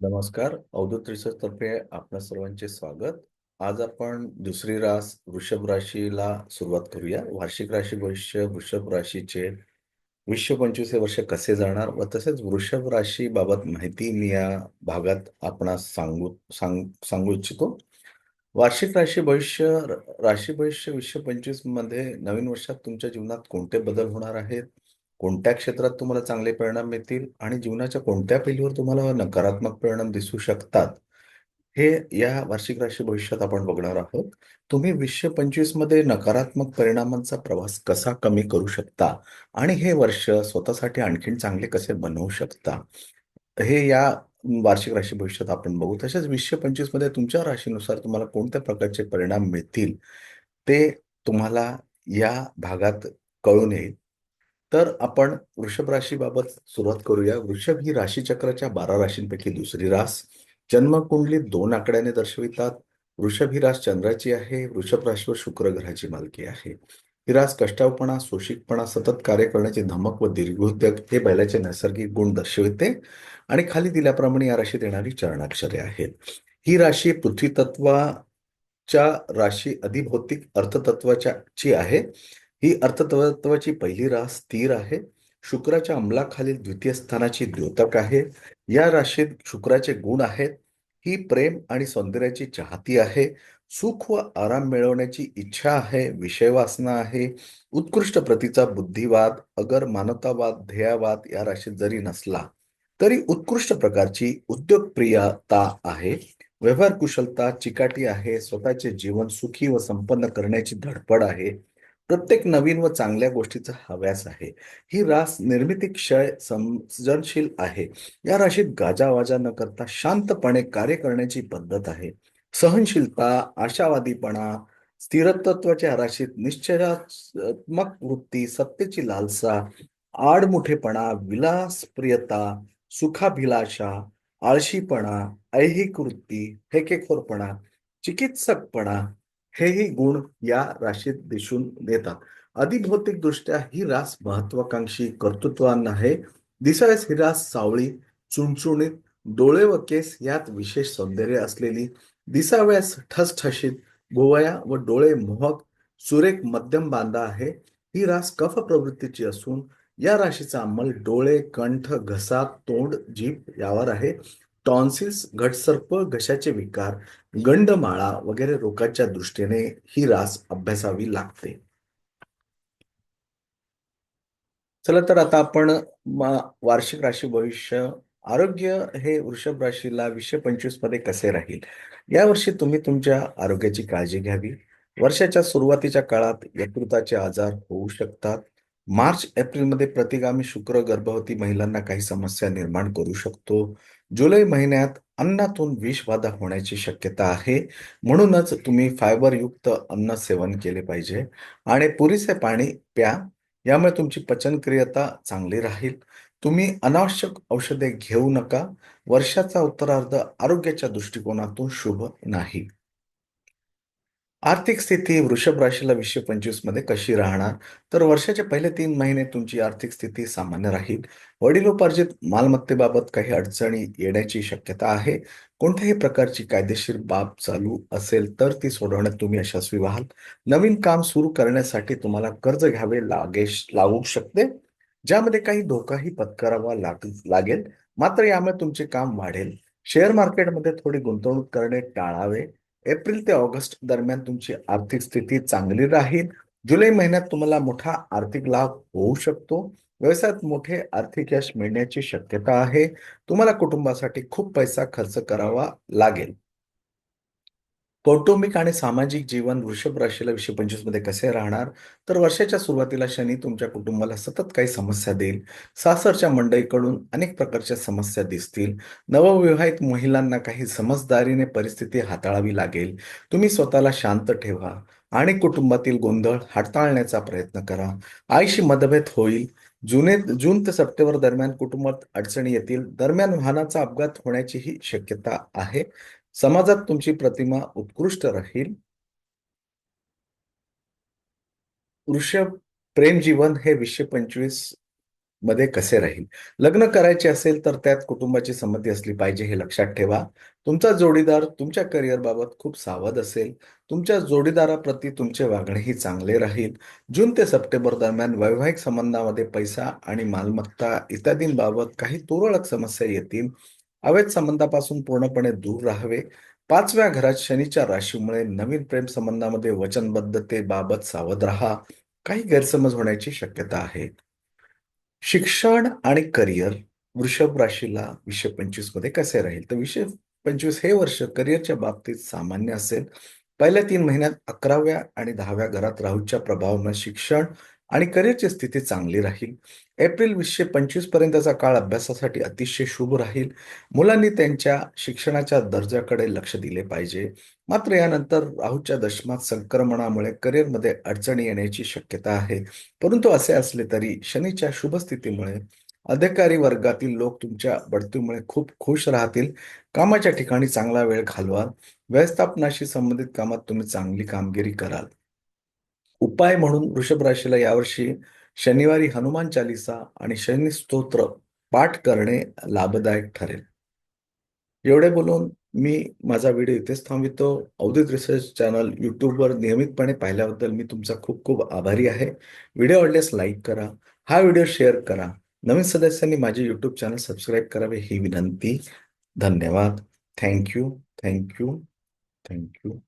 नमस्कार अवधूत रिसर्च तर्फे आपल्या सर्वांचे स्वागत. आज आपण दुसरी रास वृषभ राशीला सुरुवात करूया. वार्षिक राशी भविष्य वृषभ राशीचे विश्व पंचवीस हे वर्ष कसे जाणार व तसेच वृषभ राशी बाबत माहिती मी या भागात आपणास सांगू सांग सांगू इच्छितो. वार्षिक राशी भविष्य राशी भविष्य विश्व पंचवीसमध्ये नवीन वर्षात तुमच्या जीवनात कोणते बदल होणार आहेत? कोणत्या क्षेत्रात तुम्हाला चांगले परिणाम मिळतील आणि जीवनाच्या कोणत्या पैलूवर तुम्हाला नकारात्मक परिणाम दिसू शकतात हे या वार्षिक राशी भविष्यात आपण बघणार आहोत. तुम्ही वीसशे पंचवीसमध्ये नकारात्मक परिणामांचा प्रवास कसा कमी करू शकता आणि हे वर्ष स्वतःसाठी आणखीन चांगले कसे बनवू शकता हे या वार्षिक राशी भविष्यात आपण बघू. तसेच वीसशे पंचवीसमध्ये तुमच्या राशीनुसार तुम्हाला कोणत्या प्रकारचे परिणाम मिळतील ते तुम्हाला या भागात कळून येईल. तर आपण वृषभ राशीबाबत सुरुवात करूया. वृषभ ही राशीचक्राच्या बारा राशींपैकी दुसरी रास. जन्मकुंडली दोन आकड्याने दर्शवितात. वृषभ ही रास चंद्राची आहे. वृषभ राशीवर शुक्र ग्रहाची मालकी आहे. ही रास कष्टावपणा सोशिकपणा सतत कार्य करण्याची धमक व दीर्घोद्योग हे बैलाचे नैसर्गिक गुण दर्शविते आणि खाली दिल्याप्रमाणे या राशीत येणारी चरणाक्षरे आहेत. ही राशी पृथ्वी तत्वाच्या राशी अधिभौतिक अर्थतत्वाच्या ची आहे. ही अर्थतत्वाची पहिली रास स्थिर आहे. शुक्राच्या अंमलाखालील द्वितीय स्थानाची द्योतक आहे. या राशीत शुक्राचे गुण आहेत. ही प्रेम आणि सौंदर्याची चाहती आहे. सुख व आराम मिळवण्याची इच्छा आहे. विषय वासना आहे. उत्कृष्ट प्रतीचा बुद्धिवाद अगर मानवतावाद ध्येयवाद या राशीत जरी नसला तरी उत्कृष्ट प्रकारची उद्योगप्रियता आहे. व्यवहार कुशलता चिकाटी आहे. स्वतःचे जीवन सुखी व संपन्न करण्याची धडपड आहे. प्रत्येक नवीन व चांगल्या गोष्टीचा हव्यास आहे. ही रास निर्मिती क्षय सर्जनशील आहे. या राशीत गाजावाजा न करता शांतपणे कार्य करण्याची पद्धत आहे. सहनशीलता आशावादीपणा स्थिरतत्वाच्या राशीत निश्चयात्मक वृत्ती सत्तेची लालसा आडमुठेपणा विलासप्रियता सुखाभिलाषा आळशीपणा ऐहिक वृत्ती हेकेखोरपणा चिकित्सकपणा हेही गुण या राशीत दिसून देतात. अधिभौतिक दृष्ट्या ही रास महत्वाकांक्षी कर्तृत्वान आहे. दिसावेस ही रास सावळी चुणचुणीत डोळे व केस यात विशेष सौंदर्य असलेली दिसाव्यास ठसठशीत भोवया व डोळे मोहक सुरेख मध्यम बांधा आहे. ही रास कफ प्रवृत्तीची असून या राशीचा अंमल डोळे कंठ घसा तोंड जीभ यावर आहे. टॉन्सिल्स घटसर्प घशाचे विकार गंडमाळा वगैरे रोगाच्या दृष्टीने ही रास अभ्यासावी लागते. चला तर आता आपण वार्षिक राशी भविष्य आरोग्य हे वृषभ राशीला वीसशे पंचवीसमध्ये कसे राहील? यावर्षी तुम्ही तुमच्या आरोग्याची काळजी घ्यावी. वर्षाच्या सुरुवातीच्या काळात यकृताचे आजार होऊ शकतात. मार्च एप्रिलमध्ये प्रतिगामी शुक्र गर्भवती महिलांना काही समस्या निर्माण करू शकतो. जुलै महिन्यात अन्नातून विषबाधा होण्याची शक्यता आहे. म्हणूनच तुम्ही फायबरयुक्त अन्न सेवन केले पाहिजे आणि पुरेसे पाणी प्या. यामुळे तुमची पचनक्रियता चांगली राहील. तुम्ही अनावश्यक औषधे घेऊ नका. वर्षाचा उत्तरार्ध आरोग्याच्या दृष्टिकोनातून शुभ नाही. आर्थिक स्थिती वृषभ राशीला वीसशे पंचवीसमध्ये कशी राहणार? तर वर्षाचे पहिले तीन महिने तुमची आर्थिक स्थिती सामान्य राहील. वडिलोपार्जित मालमत्तेबाबत काही अडचणी येण्याची शक्यता आहे. कोणत्याही प्रकारची कायदेशीर बाब चालू असेल तर ती सोडवण्यात तुम्ही यशस्वी व्हाल. नवीन काम सुरू करण्यासाठी तुम्हाला कर्ज घ्यावे लागेश लागू शकते. ज्यामध्ये काही धोकाही पत्करावा लाग लागेल. मात्र यामुळे तुमचे काम वाढेल. शेअर मार्केटमध्ये थोडी गुंतवणूक करणे टाळावे. एप्रिल ते ऑगस्ट दरम्यान तुमची आर्थिक स्थिती चांगली राहील. जुलै महिन्यात तुम्हाला मोठा आर्थिक लाभ होऊ शकतो. व्यवसायात मोठे आर्थिक यश मिळण्याची शक्यता आहे. तुम्हाला कुटुंबासाठी खूप पैसा खर्च करावा लागेल. कौटुंबिक आणि सामाजिक जीवन वृषभ राशीला विषय पंचवीसमध्ये कसे राहणार? तर वर्षाच्या सुरुवातीला शनी तुमच्या कुटुंबाला सतत काही समस्या देईल. सासरच्या मंडळीकडून अनेक प्रकारच्या समस्या दिसतील. नवविवाहित महिलांना काही समजदारीने परिस्थिती हाताळावी लागेल. तुम्ही स्वतःला शांत ठेवा आणि कुटुंबातील गोंधळ हाताळण्याचा प्रयत्न करा. आईशी मतभेद होईल. जुने जून ते सप्टेंबर दरम्यान कुटुंबात अडचणी येतील. दरम्यान वाहनाचा अपघात होण्याचीही शक्यता आहे. समाजात तुमची प्रतिमा उत्कृष्ट राहील. वृषभ प्रेम जीवन हे वीसशे पंचवीसमध्ये कसे राहील? लग्न करायचे असेल तर त्यात कुटुंबाची संमती असली पाहिजे हे लक्षात ठेवा. तुमचा जोडीदार तुमच्या करिअर बाबत खूप सावध असेल. तुमच्या जोडीदाराप्रती तुमचे वागणेही चांगले राहील. जून ते सप्टेंबर दरम्यान वैवाहिक संबंधामध्ये पैसा आणि मालमत्ता इत्यादींबाबत काही तुरळक समस्या येतील. अवैध संबंधापासून पूर्णपणे दूर राहावे. पाचव्या घरात शनीच्या राशीमुळे नवीन प्रेम संबंधामध्ये वचनबद्धतेबाबत सावध राहा. काही गैरसमज होण्याची शक्यता आहे. शिक्षण आणि करिअर वृषभ राशीला विषय पंचवीसमध्ये कसे राहील? तर विषय पंचवीस हे वर्ष करिअरच्या बाबतीत सामान्य असेल. पहिल्या तीन महिन्यात अकराव्या आणि दहाव्या घरात राहूच्या प्रभावामुळे शिक्षण आणि करिअरची स्थिती चांगली राहील. एप्रिल वीसशे पंचवीस पर्यंतचा काळ अभ्यासासाठी अतिशय शुभ राहील. मुलांनी त्यांच्या शिक्षणाच्या दर्जाकडे लक्ष दिले पाहिजे. मात्र यानंतर राहूच्या दशमात संक्रमणामुळे करिअरमध्ये अडचणी येण्याची शक्यता आहे. परंतु असे असले तरी शनीच्या शुभ स्थितीमुळे अधिकारी वर्गातील लोक तुमच्या बढतीमुळे खूप खुश राहतील. कामाच्या ठिकाणी चांगला वेळ घालवाल व्यवस्थापनाशी संबंधित कामात तुम्ही चांगली कामगिरी कराल. उपाय म्हणून वृषभ राशीला यावर्षी शनिवारी हनुमान चालिसा आणि शनी स्तोत्र पाठ करणे लाभदायक ठरेल. एवढे बोलून मी माझा व्हिडिओ इथेच थांबवितो. अवधूत रिसर्च चॅनल यूट्यूबवर नियमितपणे पाहिल्याबद्दल मी तुमचा खूप खूप आभारी आहे. व्हिडिओ आवडल्यास लाईक करा हा व्हिडिओ शेअर करा. नवीन सदस्यांनी माझे यूट्यूब चॅनल सबस्क्राईब करावे ही विनंती. धन्यवाद. Thank you thank you thank you.